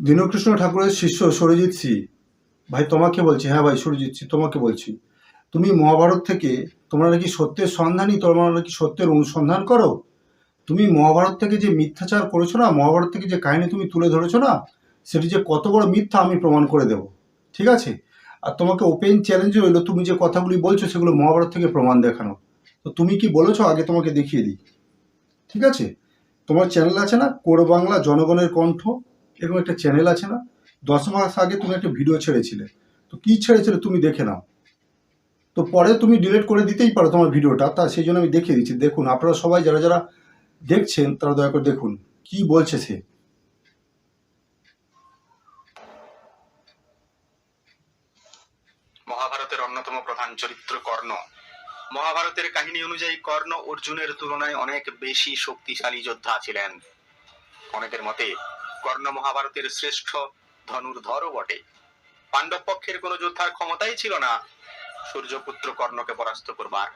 দীনকৃষ্ণ ঠাকুরের শিষ্য সরজিৎ সি। ভাই, তোমাকে বলছি হ্যাঁ ভাই, সরজিৎ সি, তোমাকে বলছি। তুমি মহাভারত থেকে তোমরা নাকি সত্যের সন্ধানই তোমরা নাকি সত্যের অনুসন্ধান করো? তুমি মহাভারত থেকে যে মিথ্যাচার করেছ না, মহাভারত থেকে যে কাহিনী তুমি তুলে ধরেছো না, সেটি যে কত বড় মিথ্যা আমি প্রমাণ করে দেব। ঠিক আছে? আর তোমাকে ওপেন চ্যালেঞ্জ রইল তুমি যে কথাগুলি বলছো সেগুলো মহাভারত থেকে প্রমাণ দেখানো। তো তুমি কি বলেছ, আগে তোমাকে দেখিয়ে দিই। ঠিক আছে? তোমার চ্যানেল আছে না? কোর বাংলা, জনগণের কণ্ঠ। এরকম একটা চ্যানেল আছে না? দশ মাস আগে তুমি একটা ভিডিও ছেড়েছিলে। তো কি ছেড়েছিলে তুমি দেখে নাও। তো পরে তুমি ডিলিট করে দিতেই পারো তোমার ভিডিওটা তা সেই জন্য আমি দেখিয়ে দিচ্ছি। দেখুন, আপনারা সবাই যারা যারা দেখছেন, তারা দয়া করে দেখুন। কি বলছে সে? মহাভারতের অন্যতম প্রধান চরিত্র কর্ণ। মহাভারতের কাহিনী অনুযায়ী কর্ণ অর্জুনের তুলনায় অনেক বেশি শক্তিশালী যোদ্ধা ছিলেন। অনেকের মতে কর্ণ মহাভারতের শ্রেষ্ঠ ধনুর্ধরও বটে। পাণ্ডব পক্ষের কোনো যোদ্ধার ক্ষমতাই ছিল না। সূর্যপুত্র কর্ণকে পরাস্ত করবার।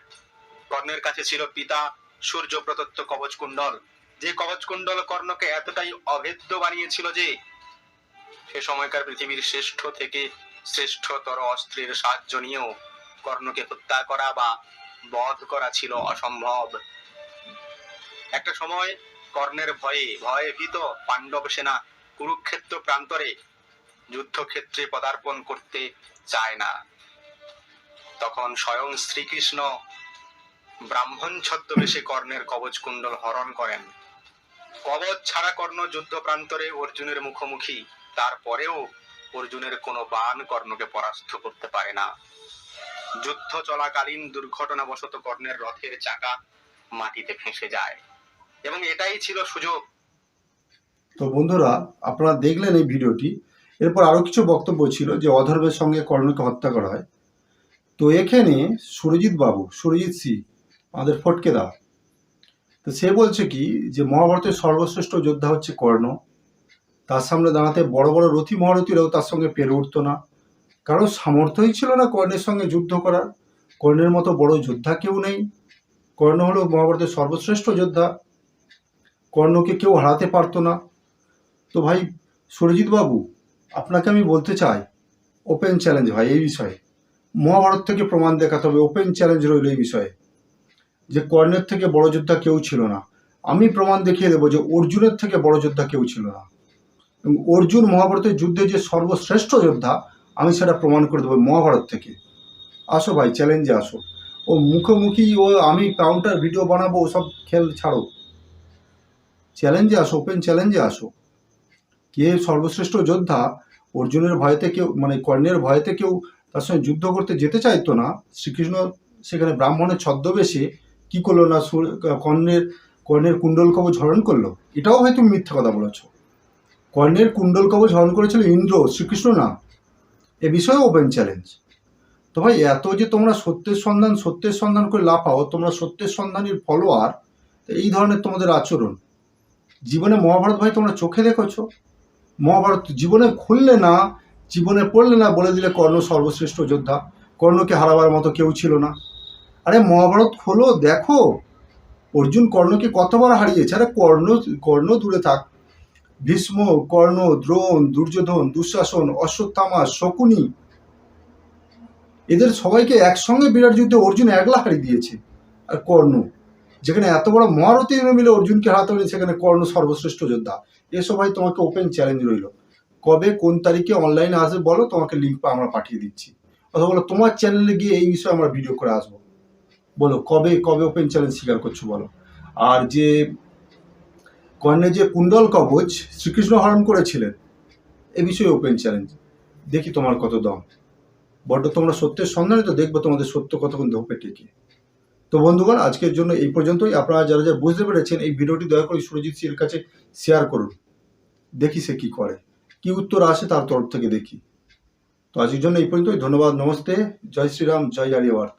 কর্ণের কাছে ছিল পিতা সূর্য প্রদত্ত কবচ কুণ্ডল যে কবচ কুণ্ডল কর্ণকে এতটাই অভেদ্য বানিয়েছিল যে, সে সময়কার পৃথিবীর শ্রেষ্ঠ থেকে শ্রেষ্ঠতর অস্ত্রের সাহায্য নিয়েও কর্ণকে হত্যা করা বা বধ করা ছিল অসম্ভব। একটা সময় কর্ণের ভয়ে ভয়ে ভীত পাণ্ডব সেনা কুরুক্ষেত্র প্রান্তরে যুদ্ধক্ষেত্রে পদার্পণ করতে চায় না। তখন স্বয়ং শ্রীকৃষ্ণ ব্রাহ্মণ ছদ্মবেশে কর্ণের কবচ কুণ্ডল হরণ করেন। কবচ ছাড়া কর্ণ যুদ্ধ প্রান্তরে অর্জুনের মুখোমুখি তারপরেও অর্জুনের কোনো বান কর্ণকে পরাস্ত করতে পারে না। যুদ্ধ চলাকালীন দুর্ঘটনাবশত কর্ণের রথের চাকা মাটিতে ফেঁসে যায়। এবং এটাই ছিল সুযোগ। তো বন্ধুরা, আপনারা দেখলেন এই ভিডিওটি। এরপর আরও কিছু বক্তব্য ছিল যে অধর্বের সঙ্গে কর্ণকে হত্যা করা হয়। তো এখানে সুরজিৎ বাবু, সুরজিৎ সি, আমাদের ফটকেদা তো সে বলছে কি যে মহাভারতের সর্বশ্রেষ্ঠ যোদ্ধা হচ্ছে কর্ণ। তার সামনে দাঁড়াতে বড় বড় রথী মহারথীরাও তার সঙ্গে পেরে উঠতো না। কারও সামর্থ্যই ছিল না কর্ণের সঙ্গে যুদ্ধ করার। কর্ণের মতো বড় যোদ্ধা কেউ নেই। কর্ণ হলো মহাভারতের সর্বশ্রেষ্ঠ যোদ্ধা। কর্ণকে কেউ হারাতে পারতো না। তো ভাই সুরজিৎ বাবু আপনাকে আমি বলতে চাই, ওপেন চ্যালেঞ্জ ভাই, এই বিষয়ে। মহাভারত থেকে প্রমাণ দেখাতে হবে, ওপেন চ্যালেঞ্জ রইল এই বিষয়ে। যে কর্ণের থেকে বড় যোদ্ধা কেউ ছিল না। আমি প্রমাণ দেখিয়ে দেবো যে অর্জুনের থেকে বড় যোদ্ধা কেউ ছিল না। এবং অর্জুন মহাভারতের যুদ্ধে যে সর্বশ্রেষ্ঠ যোদ্ধা, আমি সেটা প্রমাণ করে দেবো মহাভারত থেকে। আসো ভাই চ্যালেঞ্জে আসো। ও মুখোমুখি ও আমি কাউন্টার ভিডিও বানাবো, ওসব খেল ছাড়ো। চ্যালেঞ্জে আসো ওপেন চ্যালেঞ্জে আসো। কে সর্বশ্রেষ্ঠ যোদ্ধা, অর্জুনের ভয়তে কেউ মানে কর্ণের ভয়তে কেউ তার সঙ্গে যুদ্ধ করতে যেতে চাইতো না, শ্রীকৃষ্ণ সেখানে ব্রাহ্মণের ছদ্মবেশে কি করল না কর্ণের কর্ণের কুণ্ডল কবচ হরণ করল? এটাও হয়তো তুমি মিথ্যা কথা বলেছ। কর্ণের কুণ্ডল কবচ হরণ করেছিল ইন্দ্র, শ্রীকৃষ্ণ না। এ বিষয়ে ওপেন চ্যালেঞ্জ তো ভাই, এত যে তোমরা সত্যের সন্ধান সত্যের সন্ধান করে লাফাও, তোমরা সত্যের সন্ধানের ফলোয়ার এই ধরনের তোমাদের আচরণ। জীবনে মহাভারত ভাই তোমরা চোখে দেখেছ। মহাভারত জীবনে খুললে না, জীবনে পড়লে না বলে দিলে কর্ণ সর্বশ্রেষ্ঠ যোদ্ধা। কর্ণকে হারাবার মতো কেউ ছিল না। আরে মহাভারত খোলো, দেখো। অর্জুন কর্ণকে কতবার হারিয়েছে? আরে কর্ণ কর্ণ দূরে থাক। ভীষ্ম, কর্ণ, দ্রোণ, দুর্যোধন, দুঃশাসন, অশ্বত্থামা, শকুনি, এদের সবাইকে একসঙ্গে বিরাট যুদ্ধে অর্জুন একলা হারিয়ে দিয়েছে। আর কর্ণ? যেখানে এত বড় মহারথী মিলে অর্জুনকে হারাতে সেখানে কর্ণ সর্বশ্রেষ্ঠ যোদ্ধা। এসব ভাই তোমাকে ওপেন চ্যালেঞ্জ রইল। কবে, কোন তারিখে অনলাইনে আসবে বলো, তোমাকে লিঙ্ক আমরা পাঠিয়ে দিচ্ছি। অথবা বলো, তোমার চ্যানেলে গিয়ে এই বিষয়ে আমরা ভিডিও করে আসব। বলো, কবে কবে ওপেন চ্যালেঞ্জ স্বীকার করছ বলো। আর যে কর্ণের যে কুণ্ডল কবচ শ্রীকৃষ্ণ হরণ করেছিলেন, এ বিষয়ে ওপেন চ্যালেঞ্জ দেখি তোমার কত দম। বড্ড তোমরা সত্যের সন্ধানে তো দেখব, তোমাদের সত্য কতক্ষণ ধোপে টেকে তো বন্ধুগণ, আজকের জন্য এই পর্যন্তই। আপনারা যারা যারা বুঝতে পেরেছেন, এই ভিডিওটি দয়া করে সুরজিৎ সির কাছে শেয়ার করুন। দেখি সে কি করে। কি উত্তর আসে তার তরফ থেকে দেখি। তো আজকের জন্য এই পর্যন্তই। ধন্যবাদ, নমস্তে। জয় শ্রীরাম, জয় আরিয়াবার্থ